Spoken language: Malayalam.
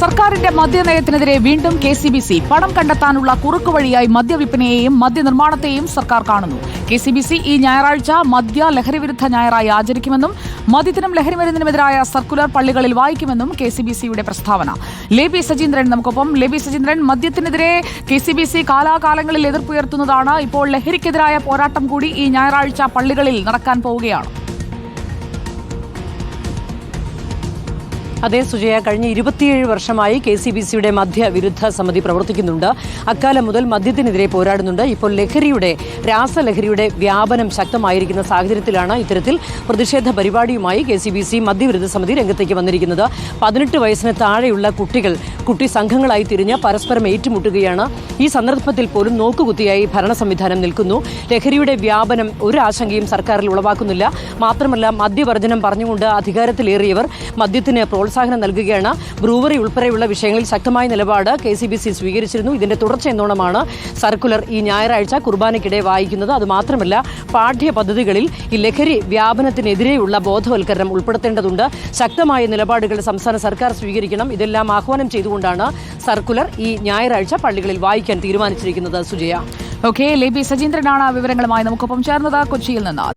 സർക്കാരിന്റെ മദ്യനയത്തിനെതിരെ വീണ്ടും കെ സി ബി സി പണം കണ്ടെത്താനുള്ള കുറുക്കുവഴിയായി മദ്യവിൽപ്പനയെയും മദ്യനിർമ്മാണത്തെയും സർക്കാർ കാണുന്നു. കെ സി ബി സി ഈ ഞായറാഴ്ച മദ്യ ലഹരിവിരുദ്ധ ഞായറായി ആചരിക്കുമെന്നും മദ്യത്തിനും ലഹരിമരുന്നിനുമെതിരായ സർക്കുലർ പള്ളികളിൽ വായിക്കുമെന്നും കെ സി ബി സിയുടെ പ്രസ്താവന. ലേബി സജീന്ദ്രൻ നമുക്കൊപ്പം. ലേബി സജീന്ദ്രൻ മദ്യത്തിനെതിരെ കെ സി ബി സി കാലാകാലങ്ങളിൽ എതിർപ്പുയർത്തുന്നതാണ്. ഇപ്പോൾ ലഹരിക്കെതിരായ പോരാട്ടം കൂടി ഈ ഞായറാഴ്ച പള്ളികളിൽ നടക്കാൻ പോവുകയാണ്. അതേ സുജയ കഴിഞ്ഞ ഇരുപത്തിയേഴ് വർഷമായി കെ സി ബി സിയുടെ മദ്യവിരുദ്ധ സമിതി പ്രവർത്തിക്കുന്നുണ്ട്. അക്കാലം മുതൽ മദ്യത്തിനെതിരെ പോരാടുന്നുണ്ട്. ഇപ്പോൾ ലഹരിയുടെ രാസലഹരിയുടെ വ്യാപനം ശക്തമായിരിക്കുന്ന സാഹചര്യത്തിലാണ് ഇത്തരത്തിൽ പ്രതിഷേധ പരിപാടിയുമായി കെ സി ബി സി മദ്യവിരുദ്ധ സമിതി രംഗത്തേക്ക് വന്നിരിക്കുന്നത്. പതിനെട്ട് വയസ്സിന് താഴെയുള്ള കുട്ടികൾ കുട്ടി സംഘങ്ങളായി തിരിഞ്ഞ് പരസ്പരം ഏറ്റുമുട്ടുകയാണ്. ഈ സന്ദർഭത്തിൽ പോലും നോക്കുകുത്തിയായി ഭരണ സംവിധാനം നിൽക്കുന്നു. ലഹരിയുടെ വ്യാപനം ഒരു ആശങ്കയും സർക്കാരിൽ ഉളവാക്കുന്നില്ല. മാത്രമല്ല മദ്യവർജനം പറഞ്ഞുകൊണ്ട് അധികാരത്തിലേറിയവർ മദ്യത്തിന് പ്രോത്സാഹനം നൽകുകയാണ്. ബ്രൂവറി ഉൾപ്പെടെയുള്ള വിഷയങ്ങളിൽ ശക്തമായ നിലപാട് കെ സി ബി സി സ്വീകരിച്ചിരുന്നു. ഇതിന്റെ തുടർച്ച എന്നോണമാണ് സർക്കുലർ ഈ ഞായറാഴ്ച കുർബാനയ്ക്കിടെ വായിക്കുന്നത്. അതുമാത്രമല്ല പാഠ്യപദ്ധതികളിൽ ഈ ലഹരി വ്യാപനത്തിനെതിരെയുള്ള ബോധവൽക്കരണം ഉൾപ്പെടുത്തേണ്ടതുണ്ട്. ശക്തമായ നിലപാടുകൾ സംസ്ഥാന സർക്കാർ സ്വീകരിക്കണം. ഇതെല്ലാം ആഹ്വാനം ചെയ്തുകൊണ്ടാണ് സർക്കുലർ ഈ ഞായറാഴ്ച പള്ളികളിൽ വായിക്കാൻ തീരുമാനിച്ചിരിക്കുന്നത്. സുജയ. ഓക്കെ ലേബി സജീന്ദ്രനാണ് വിവരങ്ങളുമായി. നമുക്കൊപ്പം ചേർന്നത് കൊച്ചിയിൽ നിന്ന്.